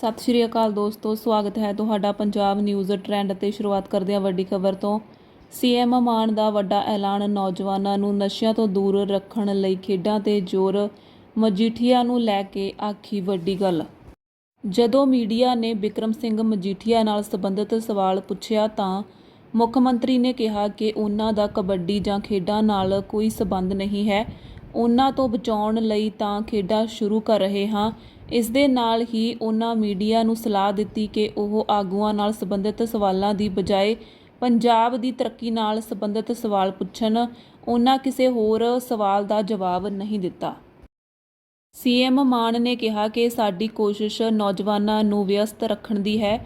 ਸਤਿ ਸ਼੍ਰੀ ਅਕਾਲ ਦੋਸਤੋ, ਸਵਾਗਤ ਹੈ ਤੁਹਾਡਾ ਪੰਜਾਬ ਨਿਊਜ਼ ਟ੍ਰੈਂਡ ਤੇ ਸ਼ੁਰੂਆਤ ਕਰਦੇ ਹਾਂ ਵੱਡੀ ਖਬਰ ਤੋਂ। ਸੀਐਮ ਮਾਨ ਦਾ ਵੱਡਾ ਐਲਾਨ ਨੌਜਵਾਨਾਂ ਨੂੰ ਨਸ਼ਿਆਂ ਤੋਂ ਦੂਰ ਰੱਖਣ ਲਈ ਖੇਡਾਂ ਤੇ ਜ਼ੋਰ, ਮਜੀਠੀਆ ਨੂੰ ਲੈ ਕੇ ਆਖੀ ਵੱਡੀ ਗੱਲ। ਜਦੋਂ ਮੀਡੀਆ ਨੇ ਵਿਕਰਮ ਸਿੰਘ ਮਜੀਠੀਆ ਨਾਲ ਸੰਬੰਧਿਤ ਸਵਾਲ ਪੁੱਛਿਆ ਤਾਂ ਮੁੱਖ ਮੰਤਰੀ ਨੇ ਕਿਹਾ ਕਿ ਉਹਨਾਂ ਦਾ ਕਬੱਡੀ ਜਾਂ ਖੇਡਾਂ ਨਾਲ ਕੋਈ ਸਬੰਧ ਨਹੀਂ ਹੈ। ਉਹਨਾਂ ਤੋਂ ਬਚਾਉਣ ਲਈ ਤਾਂ ਖੇਡਾਂ ਸ਼ੁਰੂ ਕਰ ਰਹੇ ਹਾਂ ਇਸ ਦੇ ਨਾਲ ਹੀ ਉਹਨਾਂ ਮੀਡੀਆ ਨੂੰ ਸਲਾਹ ਦਿੱਤੀ ਕਿ ਉਹ ਆਗੂਆਂ ਨਾਲ ਸੰਬੰਧਿਤ ਸਵਾਲਾਂ ਦੀ ਬਜਾਏ ਪੰਜਾਬ ਦੀ ਤਰੱਕੀ ਨਾਲ ਸੰਬੰਧਿਤ ਸਵਾਲ ਪੁੱਛਣ, ਉਹਨਾਂ ਕਿਸੇ ਹੋਰ ਸਵਾਲ ਦਾ ਜਵਾਬ ਨਹੀਂ ਦਿੱਤਾ। ਸੀਐਮ ਮਾਨ ਨੇ ਕਿਹਾ ਕਿ ਸਾਡੀ ਕੋਸ਼ਿਸ਼ ਨੌਜਵਾਨਾਂ ਨੂੰ ਵਿਅਸਤ ਰੱਖਣ ਦੀ ਹੈ।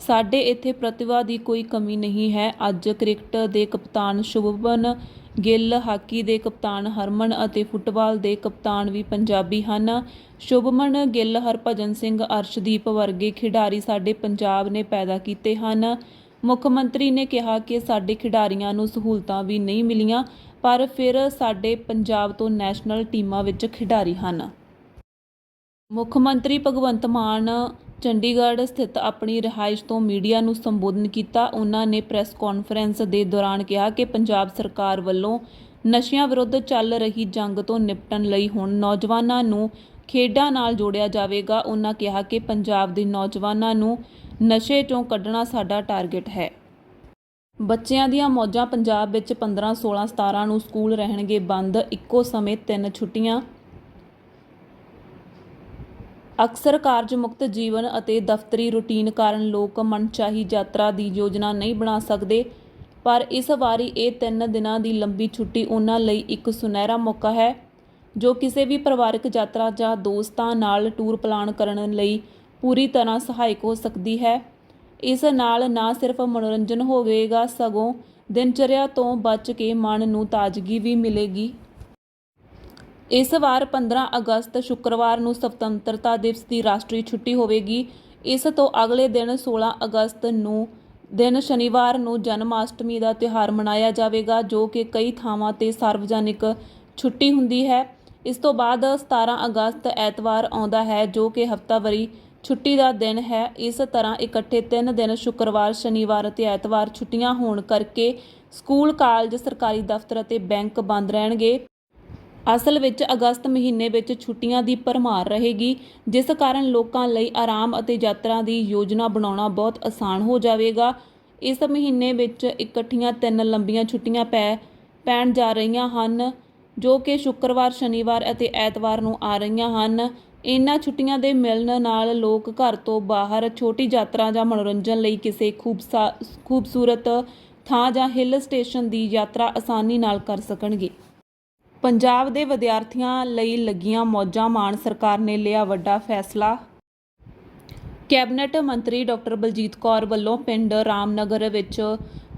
ਸਾਡੇ ਇੱਥੇ ਪ੍ਰਤਿਭਾ ਦੀ ਕੋਈ ਕਮੀ ਨਹੀਂ ਹੈ। ਅੱਜ ਕ੍ਰਿਕਟ ਦੇ ਕਪਤਾਨ ਸ਼ੁਭਮਨ ਗਿੱਲ, ਹਾਕੀ ਦੇ ਕਪਤਾਨ ਹਰਮਨ ਅਤੇ ਫੁੱਟਬਾਲ ਦੇ ਕਪਤਾਨ ਵੀ ਪੰਜਾਬੀ ਹਨ। ਸ਼ੁਭਮਨ ਗਿੱਲ, ਹਰਭਜਨ ਸਿੰਘ ਅਰਸ਼ਦੀਪ ਵਰਗੇ ਖਿਡਾਰੀ ਸਾਡੇ ਪੰਜਾਬ ਨੇ ਪੈਦਾ ਕੀਤੇ ਹਨ। ਮੁੱਖ ਮੰਤਰੀ ਨੇ ਕਿਹਾ ਕਿ ਸਾਡੇ ਖਿਡਾਰੀਆਂ ਨੂੰ ਸਹੂਲਤਾਂ ਵੀ ਨਹੀਂ ਮਿਲੀਆਂ, ਪਰ ਫਿਰ ਸਾਡੇ ਪੰਜਾਬ ਤੋਂ ਨੈਸ਼ਨਲ ਟੀਮਾਂ ਵਿੱਚ ਖਿਡਾਰੀ ਹਨ। ਮੁੱਖ ਮੰਤਰੀ ਭਗਵੰਤ ਮਾਨ ਚੰਡੀਗੜ੍ਹ ਸਥਿਤ ਆਪਣੀ ਰਿਹਾਇਸ਼ ਤੋਂ ਮੀਡੀਆ ਨੂੰ ਸੰਬੋਧਨ ਕੀਤਾ, ਉਹਨਾਂ ਨੇ ਪ੍ਰੈਸ ਕਾਨਫਰੰਸ ਦੇ ਦੌਰਾਨ ਕਿਹਾ ਕਿ ਪੰਜਾਬ ਸਰਕਾਰ ਵੱਲੋਂ ਨਸ਼ਿਆਂ ਵਿਰੁੱਧ ਚੱਲ ਰਹੀ ਜੰਗ ਤੋਂ ਨਿਪਟਣ ਲਈ ਹੁਣ ਨੌਜਵਾਨਾਂ ਨੂੰ ਖੇਡਾਂ ਨਾਲ ਜੋੜਿਆ ਜਾਵੇਗਾ। ਉਹਨਾਂ ਕਿਹਾ ਕਿ ਪੰਜਾਬ ਦੇ ਨੌਜਵਾਨਾਂ ਨੂੰ ਨਸ਼ੇ ਚੋਂ ਕੱਢਣਾ ਸਾਡਾ ਟਾਰਗੇਟ ਹੈ। ਬੱਚਿਆਂ ਦੀਆਂ ਮੌਜਾਂ ਪੰਜਾਬ ਵਿੱਚ 15 16 17 ਨੂੰ ਸਕੂਲ ਰਹਿਣਗੇ ਬੰਦ। ਇੱਕੋ ਸਮੇਂ ਤਿੰਨ ਛੁੱਟੀਆਂ ਅਕਸਰ ਕਾਰਜ ਮੁਕਤ ਜੀਵਨ ਅਤੇ ਦਫ਼ਤਰੀ ਰੁਟੀਨ ਕਾਰਨ ਲੋਕ ਮਨਚਾਹੀ ਯਾਤਰਾ ਦੀ ਯੋਜਨਾ ਨਹੀਂ ਬਣਾ ਸਕਦੇ। ਪਰ ਇਸ ਵਾਰੀ ਇਹ ਤਿੰਨ ਦਿਨਾਂ ਦੀ ਲੰਬੀ ਛੁੱਟੀ ਉਹਨਾਂ ਲਈ ਇੱਕ ਸੁਨਹਿਰਾ ਮੌਕਾ ਹੈ, ਜੋ ਕਿਸੇ ਵੀ ਪਰਿਵਾਰਕ ਯਾਤਰਾ ਜਾਂ ਦੋਸਤਾਂ ਨਾਲ ਟੂਰ ਪਲਾਨ ਕਰਨ ਲਈ ਪੂਰੀ ਤਰ੍ਹਾਂ ਸਹਾਇਕ ਹੋ ਸਕਦੀ ਹੈ। ਇਸ ਨਾਲ ਨਾ ਸਿਰਫ ਮਨੋਰੰਜਨ ਹੋਵੇਗਾ, ਸਗੋਂ ਦਿਨਚਰਿਆ ਤੋਂ ਬਚ ਕੇ ਮਨ ਨੂੰ ਤਾਜ਼ਗੀ ਵੀ ਮਿਲੇਗੀ। ਇਸ ਵਾਰ 15 ਅਗਸਤ ਸ਼ੁੱਕਰਵਾਰ ਨੂੰ ਸੁਤੰਤਰਤਾ ਦਿਵਸ ਦੀ ਰਾਸ਼ਟਰੀ ਛੁੱਟੀ ਹੋਵੇਗੀ। ਇਸ ਤੋਂ ਅਗਲੇ ਦਿਨ 16 ਅਗਸਤ ਨੂੰ, ਦਿਨ ਸ਼ਨੀਵਾਰ ਨੂੰ ਜਨਮ ਅਸ਼ਟਮੀ ਦਾ ਤਿਉਹਾਰ ਮਨਾਇਆ ਜਾਵੇਗਾ, ਜੋ ਕਿ ਕਈ ਥਾਵਾਂ ਤੇ ਸਾਰਵਜਨਿਕ ਛੁੱਟੀ ਹੁੰਦੀ ਹੈ। ਇਸ ਤੋਂ ਬਾਅਦ 17 ਅਗਸਤ ਐਤਵਾਰ ਆਉਂਦਾ ਹੈ, ਜੋ ਕਿ ਹਫ਼ਤਾਵਾਰੀ ਛੁੱਟੀ ਦਾ ਦਿਨ ਹੈ। ਇਸ ਤਰ੍ਹਾਂ ਇਕੱਠੇ 3 ਦਿਨ ਸ਼ੁੱਕਰਵਾਰ, ਸ਼ਨੀਵਾਰ ਅਤੇ ਐਤਵਾਰ ਛੁੱਟੀਆਂ ਹੋਣ ਕਰਕੇ ਸਕੂਲ, ਕਾਲਜ, ਸਰਕਾਰੀ ਦਫ਼ਤਰ ਅਤੇ ਬੈਂਕ ਬੰਦ ਰਹਿਣਗੇ। ਅਸਲ ਵਿੱਚ ਅਗਸਤ ਮਹੀਨੇ ਵਿੱਚ ਛੁੱਟੀਆਂ ਦੀ ਭਰਮਾਰ ਰਹੇਗੀ, ਜਿਸ ਕਾਰਨ ਲੋਕਾਂ ਲਈ ਆਰਾਮ ਅਤੇ ਯਾਤਰਾ ਦੀ ਯੋਜਨਾ ਬਣਾਉਣਾ ਬਹੁਤ ਆਸਾਨ ਹੋ ਜਾਵੇਗਾ। ਇਸ ਮਹੀਨੇ ਵਿੱਚ ਇਕੱਠੀਆਂ ਤਿੰਨ ਲੰਬੀਆਂ ਛੁੱਟੀਆਂ ਪੈ, ਪੈਣ ਜਾ ਰਹੀਆਂ ਹਨ, ਜੋ ਕਿ ਸ਼ੁੱਕਰਵਾਰ, ਸ਼ਨੀਵਾਰ ਅਤੇ ਐਤਵਾਰ ਨੂੰ ਆ ਰਹੀਆਂ ਹਨ। ਇਨ੍ਹਾਂ ਛੁੱਟੀਆਂ ਦੇ ਮਿਲਣ ਨਾਲ ਲੋਕ ਘਰ ਤੋਂ ਬਾਹਰ ਛੋਟੀ ਯਾਤਰਾ ਜਾਂ ਮਨੋਰੰਜਨ ਲਈ ਕਿਸੇ ਖੂਬਸਾ, ਖੂਬਸੂਰਤ ਥਾਂ ਜਾਂ ਹਿੱਲ ਸਟੇਸ਼ਨ ਦੀ ਯਾਤਰਾ ਆਸਾਨੀ ਨਾਲ ਕਰ ਸਕਣਗੇ। ਪੰਜਾਬ ਦੇ ਵਿਦਿਆਰਥੀਆਂ ਲਈ ਲੱਗੀਆਂ ਮੌਜਾਂ ਮਾਣ ਸਰਕਾਰ ਨੇ ਲਿਆ ਵੱਡਾ ਫੈਸਲਾ। ਕੈਬਨਿਟ ਮੰਤਰੀ ਡਾਕਟਰ ਬਲਜੀਤ ਕੌਰ ਵੱਲੋਂ ਪਿੰਡ ਰਾਮਨਗਰ ਵਿੱਚ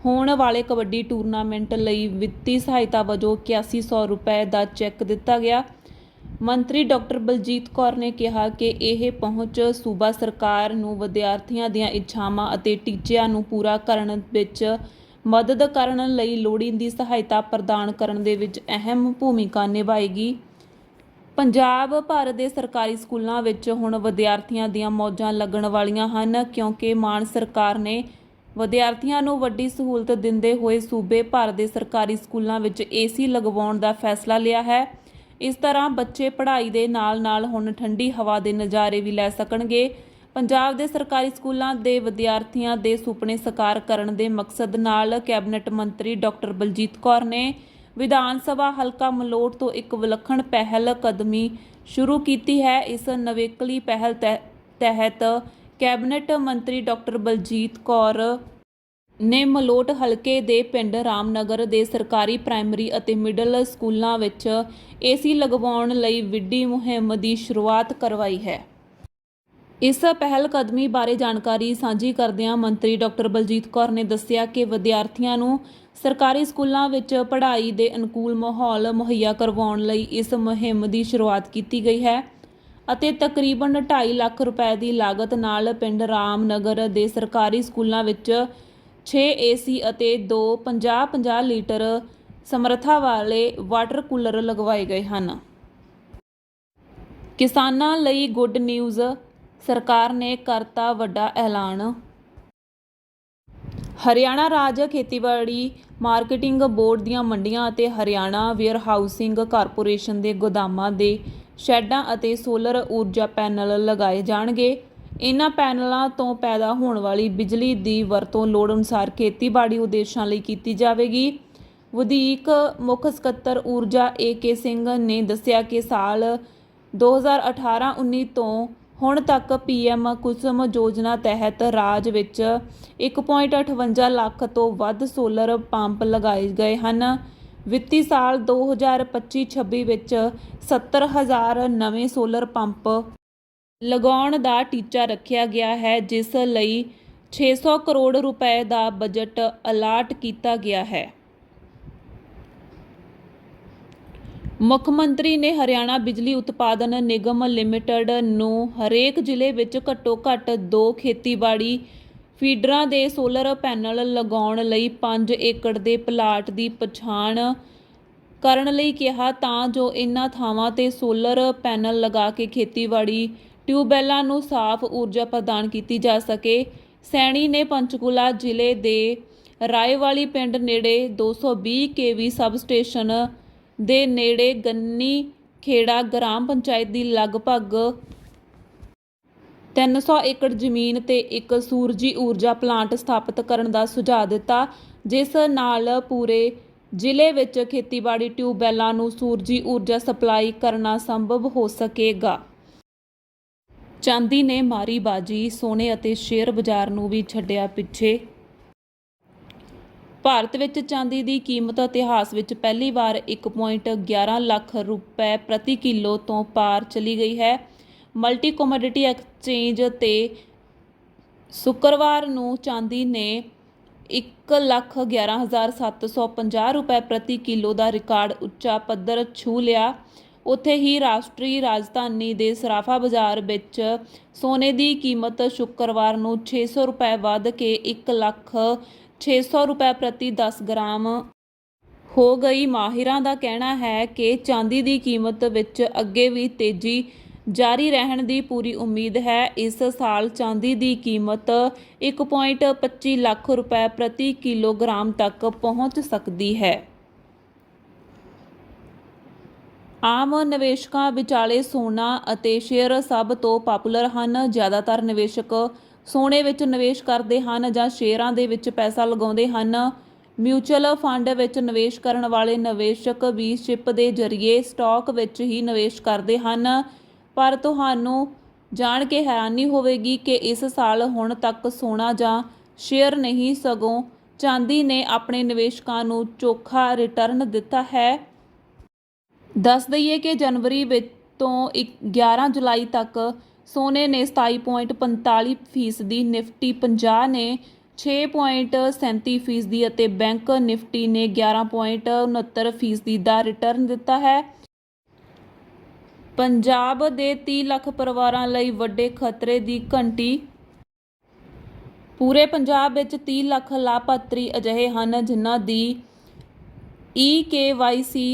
ਹੋਣ ਵਾਲੇ ਕਬੱਡੀ ਟੂਰਨਾਮੈਂਟ ਲਈ ਵਿੱਤੀ ਸਹਾਇਤਾ ਵਜੋਂ 8100 ਰੁਪਏ ਦਾ ਚੈੱਕ ਦਿੱਤਾ ਗਿਆ। ਮੰਤਰੀ ਡਾਕਟਰ ਬਲਜੀਤ ਕੌਰ ਨੇ ਕਿਹਾ ਕਿ ਇਹ ਪਹੁੰਚ ਸੂਬਾ ਸਰਕਾਰ ਨੂੰ ਵਿਦਿਆਰਥੀਆਂ ਦੀਆਂ ਇੱਛਾਵਾਂ ਅਤੇ ਟੀਚਿਆਂ ਨੂੰ ਪੂਰਾ ਕਰਨ ਵਿੱਚ ਮਦਦ ਕਰਨ ਲਈ ਲੋੜੀਂਦੀ ਸਹਾਇਤਾ ਪ੍ਰਦਾਨ ਕਰਨ ਦੇ ਵਿੱਚ ਅਹਿਮ ਭੂਮਿਕਾ ਨਿਭਾਏਗੀ। ਪੰਜਾਬ ਭਾਰਤ ਦੇ ਸਰਕਾਰੀ ਸਕੂਲਾਂ ਵਿੱਚ ਹੁਣ ਵਿਦਿਆਰਥੀਆਂ ਦੀਆਂ ਮੌਜਾਂ ਲੱਗਣ ਵਾਲੀਆਂ ਹਨ, ਕਿਉਂਕਿ ਮਾਨ ਸਰਕਾਰ ਨੇ ਵਿਦਿਆਰਥੀਆਂ ਨੂੰ ਵੱਡੀ ਸਹੂਲਤ ਦਿੰਦੇ ਹੋਏ ਸੂਬੇ ਭਰ ਦੇ ਸਰਕਾਰੀ ਸਕੂਲਾਂ ਵਿੱਚ ਏਸੀ ਲਗਵਾਉਣ ਦਾ ਫੈਸਲਾ ਲਿਆ ਹੈ। ਇਸ ਤਰ੍ਹਾਂ ਬੱਚੇ ਪੜ੍ਹਾਈ ਦੇ ਨਾਲ-ਨਾਲ ਹੁਣ ਠੰਡੀ ਹਵਾ ਦੇ ਨਜ਼ਾਰੇ ਵੀ ਲੈ ਸਕਣਗੇ। ਪੰਜਾਬ ਦੇ ਸਰਕਾਰੀ ਸਕੂਲਾਂ ਦੇ ਵਿਦਿਆਰਥੀਆਂ ਦੇ ਸੁਪਨੇ ਸਾਕਾਰ ਕਰਨ ਦੇ ਮਕਸਦ ਨਾਲ ਕੈਬਨਿਟ ਮੰਤਰੀ ਡਾਕਟਰ ਬਲਜੀਤ ਕੌਰ ਨੇ ਵਿਧਾਨ ਸਭਾ ਹਲਕਾ ਮਲੋਟ ਤੋਂ ਇੱਕ ਵਿਲੱਖਣ ਪਹਿਲ ਕਦਮੀ ਸ਼ੁਰੂ ਕੀਤੀ ਹੈ। ਇਸ ਨਵੇਕਲੀ ਪਹਿਲ ਤਹਿ- ਤਹਿਤ ਕੈਬਨਿਟ ਮੰਤਰੀ ਡਾਕਟਰ ਬਲਜੀਤ ਕੌਰ ਨੇ ਮਲੋਟ ਹਲਕੇ ਦੇ ਪਿੰਡ ਰਾਮਨਗਰ ਦੇ ਸਰਕਾਰੀ ਪ੍ਰਾਇਮਰੀ ਅਤੇ ਮਿਡਲ ਸਕੂਲਾਂ ਵਿੱਚ ਏਸੀ ਲਗਵਾਉਣ ਲਈ ਵਿੱਢੀ ਮੁਹਿੰਮ ਦੀ ਸ਼ੁਰੂਆਤ ਕਰਵਾਈ ਹੈ। ਇਸ ਪਹਿਲ ਕਦਮੀ ਬਾਰੇ ਜਾਣਕਾਰੀ ਸਾਂਝੀ ਕਰਦਿਆਂ ਮੰਤਰੀ ਡਾਕਟਰ ਬਲਜੀਤ ਕੌਰ ਨੇ ਦੱਸਿਆ ਕਿ ਵਿਦਿਆਰਥੀਆਂ ਨੂੰ ਸਰਕਾਰੀ ਸਕੂਲਾਂ ਵਿੱਚ ਪੜ੍ਹਾਈ ਦੇ ਅਨੁਕੂਲ ਮਾਹੌਲ ਮੁਹੱਈਆ ਕਰਵਾਉਣ ਲਈ ਇਸ ਮੁਹਿੰਮ ਦੀ ਸ਼ੁਰੂਆਤ ਕੀਤੀ ਗਈ ਹੈ ਅਤੇ ਤਕਰੀਬਨ 2.5 ਲੱਖ ਰੁਪਏ ਦੀ ਲਾਗਤ ਨਾਲ ਪਿੰਡ ਰਾਮਨਗਰ ਦੇ ਸਰਕਾਰੀ ਸਕੂਲਾਂ ਵਿੱਚ 6 ਏਸੀ ਅਤੇ 2 50-50 ਲੀਟਰ ਸਮਰੱਥਾ ਵਾਲੇ ਵਾਟਰ ਕੂਲਰ ਲਗਵਾਏ ਗਏ ਹਨ। ਕਿਸਾਨਾਂ ਲਈ ਗੁੱਡ ਨਿਊਜ਼ ਸਰਕਾਰ ਨੇ ਕਰਤਾ ਵੱਡਾ ਐਲਾਨ। ਹਰਿਆਣਾ ਰਾਜ ਖੇਤੀਬਾੜੀ ਮਾਰਕੀਟਿੰਗ ਬੋਰਡ ਦੀਆਂ ਮੰਡੀਆਂ ਅਤੇ ਹਰਿਆਣਾ ਵੇਅਰਹਾਊਸਿੰਗ ਕਾਰਪੋਰੇਸ਼ਨ ਦੇ ਗੋਦਾਮਾਂ ਦੇ ਸ਼ੈੱਡਾਂ ਅਤੇ ਸੋਲਰ ਊਰਜਾ ਪੈਨਲ ਲਗਾਏ ਜਾਣਗੇ। ਇਨ੍ਹਾਂ ਪੈਨਲਾਂ ਤੋਂ ਪੈਦਾ ਹੋਣ ਵਾਲੀ ਬਿਜਲੀ ਦੀ ਵਰਤੋਂ ਲੋੜ ਅਨੁਸਾਰ ਖੇਤੀਬਾੜੀ ਉਦੇਸ਼ਾਂ ਲਈ ਕੀਤੀ ਜਾਵੇਗੀ। ਵਧੀਕ ਮੁੱਖ ਸਕੱਤਰ ਊਰਜਾ ਏ ਕੇ ਸਿੰਘ ਨੇ ਦੱਸਿਆ ਕਿ ਸਾਲ 2018-19 ਤੋਂ ਹੁਣ ਤੱਕ ਪੀਐਮ ਕੁਸਮ ਯੋਜਨਾ ਤਹਿਤ ਰਾਜ ਵਿੱਚ 1.58 ਲੱਖ ਤੋਂ ਵੱਧ ਸੋਲਰ ਪੰਪ ਲਗਾਏ ਗਏ ਹਨ। ਵਿੱਤੀ ਸਾਲ 2025-26 ਵਿੱਚ 70000 ਨਵੇਂ ਸੋਲਰ ਪੰਪ ਲਗਾਉਣ ਦਾ ਟੀਚਾ ਰੱਖਿਆ ਗਿਆ ਹੈ, ਜਿਸ ਲਈ 600 ਕਰੋੜ ਰੁਪਏ ਦਾ ਬਜਟ ਅਲਾਟ ਕੀਤਾ ਗਿਆ ਹੈ। ਮੁੱਖ ਮੰਤਰੀ ਨੇ ਹਰਿਆਣਾ ਬਿਜਲੀ ਉਤਪਾਦਨ ਨਿਗਮ ਲਿਮਟਿਡ ਨੂੰ ਹਰੇਕ ਜ਼ਿਲ੍ਹੇ ਵਿੱਚ ਘੱਟੋ-ਘੱਟ ਦੋ ਖੇਤੀਬਾੜੀ ਫੀਡਰਾਂ ਦੇ ਸੋਲਰ ਪੈਨਲ ਲਗਾਉਣ ਲਈ 5 ਏਕੜ ਦੇ ਪਲਾਟ ਦੀ ਪਛਾਣ ਕਰਨ ਲਈ ਕਿਹਾ ਤਾਂ ਜੋ ਇਨ੍ਹਾਂ ਥਾਵਾਂ ਤੇ ਸੋਲਰ ਪੈਨਲ ਲਗਾ ਕੇ ਖੇਤੀਬਾੜੀ ਟਿਊਬਵੈੱਲਾਂ ਨੂੰ ਸਾਫ਼ ਊਰਜਾ ਪ੍ਰਦਾਨ ਕੀਤੀ ਜਾ ਸਕੇ। ਸੈਣੀ ਨੇ ਪੰਚਕੂਲਾ ਜ਼ਿਲ੍ਹੇ ਦੇ ਰਾਏਵਾਲੀ ਪਿੰਡ ਨੇੜੇ 220 ਕੇਵੀ ਸਬ ਸਟੇਸ਼ਨ ਦੇ ਨੇੜੇ ਗੰਨੀ ਖੇੜਾ ਗ੍ਰਾਮ ਪੰਚਾਇਤ ਦੀ ਲਗਭਗ 300 ਏਕੜ ਜ਼ਮੀਨ ਤੇ ਇੱਕ ਸੂਰਜੀ ਊਰਜਾ ਪਲਾਂਟ ਸਥਾਪਿਤ ਕਰਨ ਦਾ ਸੁਝਾਅ ਦਿੱਤਾ, ਜਿਸ ਨਾਲ ਪੂਰੇ ਜ਼ਿਲ੍ਹੇ ਵਿੱਚ ਖੇਤੀਬਾੜੀ ਟਿਊਬਵੈੱਲਾਂ ਨੂੰ ਸੂਰਜੀ ਊਰਜਾ ਸਪਲਾਈ ਕਰਨਾ ਸੰਭਵ ਹੋ ਸਕੇਗਾ। ਚਾਂਦੀ ਨੇ ਮਾਰੀ ਬਾਜੀ, ਸੋਨੇ ਅਤੇ ਸ਼ੇਅਰ ਬਾਜ਼ਾਰ ਨੂੰ ਵੀ ਛੱਡਿਆ ਪਿੱਛੇ। ਭਾਰਤ ਵਿੱਚ ਚਾਂਦੀ ਦੀ ਕੀਮਤ ਇਤਿਹਾਸ ਵਿੱਚ ਪਹਿਲੀ ਵਾਰ 1.11 ਲੱਖ ਰੁਪਏ ਪ੍ਰਤੀ ਕਿਲੋ ਤੋਂ ਪਾਰ ਚਲੀ ਗਈ ਹੈ। ਮਲਟੀ ਕਮੋਡਿਟੀ ਐਕਸਚੇਂਜ ਤੇ ਸ਼ੁੱਕਰਵਾਰ ਨੂੰ ਚਾਂਦੀ ਨੇ 111750 ਰੁਪਏ ਪ੍ਰਤੀ ਕਿਲੋ ਦਾ ਰਿਕਾਰਡ ਉੱਚਾ ਪੱਧਰ ਛੂ ਲਿਆ। ਉੱਥੇ ਹੀ ਰਾਸ਼ਟਰੀ ਰਾਜਧਾਨੀ ਦੇ ਸਰਾਫਾ ਬਾਜ਼ਾਰ ਵਿੱਚ ਸੋਨੇ ਦੀ ਕੀਮਤ ਸ਼ੁੱਕਰਵਾਰ ਨੂੰ 600 ਰੁਪਏ ਵੱਧ ਕੇ 1 ਲੱਖ 600 ਰੁਪਏ ਪ੍ਰਤੀ 10 ਗ੍ਰਾਮ ਹੋ ਗਈ। ਮਾਹਿਰਾਂ ਦਾ ਕਹਿਣਾ ਹੈ ਕਿ ਚਾਂਦੀ ਦੀ ਕੀਮਤ ਵਿੱਚ ਅੱਗੇ ਵੀ ਤੇਜ਼ੀ ਜਾਰੀ ਰਹਿਣ ਦੀ ਪੂਰੀ ਉਮੀਦ ਹੈ। ਇਸ ਸਾਲ ਚਾਂਦੀ ਦੀ ਕੀਮਤ 1.25 ਲੱਖ ਰੁਪਏ ਪ੍ਰਤੀ ਕਿਲੋਗ੍ਰਾਮ ਤੱਕ ਪਹੁੰਚ ਸਕਦੀ ਹੈ। ਆਮ ਨਿਵੇਸ਼ਕਾਂ ਵਿਚਾਲੇ ਸੋਨਾ ਅਤੇ ਸ਼ੇਅਰ ਸਭ ਤੋਂ ਪਪੂਲਰ ਹਨ। ਜ਼ਿਆਦਾਤਰ ਨਿਵੇਸ਼ਕ ਸੋਨੇ ਵਿੱਚ ਨਿਵੇਸ਼ ਕਰਦੇ ਹਨ ਜਾਂ ਸ਼ੇਅਰਾਂ ਦੇ ਵਿੱਚ ਪੈਸਾ ਲਗਾਉਂਦੇ ਹਨ। ਮਿਊਚੁਅਲ ਫੰਡ ਵਿੱਚ ਨਿਵੇਸ਼ ਕਰਨ ਵਾਲੇ ਨਿਵੇਸ਼ਕ ਵੀ ਸ਼ਿਪ ਦੇ ਜ਼ਰੀਏ ਸਟਾਕ ਵਿੱਚ ਹੀ ਨਿਵੇਸ਼ ਕਰਦੇ ਹਨ। ਪਰ ਤੁਹਾਨੂੰ ਜਾਣ ਕੇ ਹੈਰਾਨੀ ਹੋਵੇਗੀ ਕਿ ਇਸ ਸਾਲ ਹੁਣ ਤੱਕ ਸੋਨਾ ਜਾਂ ਸ਼ੇਅਰ ਨਹੀਂ, ਸਗੋਂ ਚਾਂਦੀ ਨੇ ਆਪਣੇ ਨਿਵੇਸ਼ਕਾਂ ਨੂੰ ਚੋਖਾ ਰਿਟਰਨ ਦਿੱਤਾ ਹੈ। ਦੱਸ ਦਈਏ ਕਿ ਜਨਵਰੀ ਵਿੱਚ ਤੋਂ ਇੱਕ 11 ਜੁਲਾਈ ਤੱਕ ਸੋਨੇ ਨੇ 27.45 ਫੀਸਦੀ, ਨਿਫਟੀ 50 ਨੇ 6.37 ਫੀਸਦੀ ਅਤੇ ਬੈਂਕ ਨਿਫਟੀ ਨੇ 11.69 ਫੀਸਦੀ ਦਾ ਰਿਟਰਨ ਦਿੱਤਾ ਹੈ। ਪੰਜਾਬ ਦੇ 30 ਲੱਖ ਪਰਿਵਾਰਾਂ ਲਈ ਵੱਡੇ ਖਤਰੇ ਦੀ ਘੰਟੀ। ਪੂਰੇ ਪੰਜਾਬ ਵਿੱਚ 30 ਲੱਖ ਲਾਭਪਾਤਰੀ ਅਜਿਹੇ ਹਨ ਜਿਨ੍ਹਾਂ ਦੀ ਈ ਕੇ ਵਾਈ ਸੀ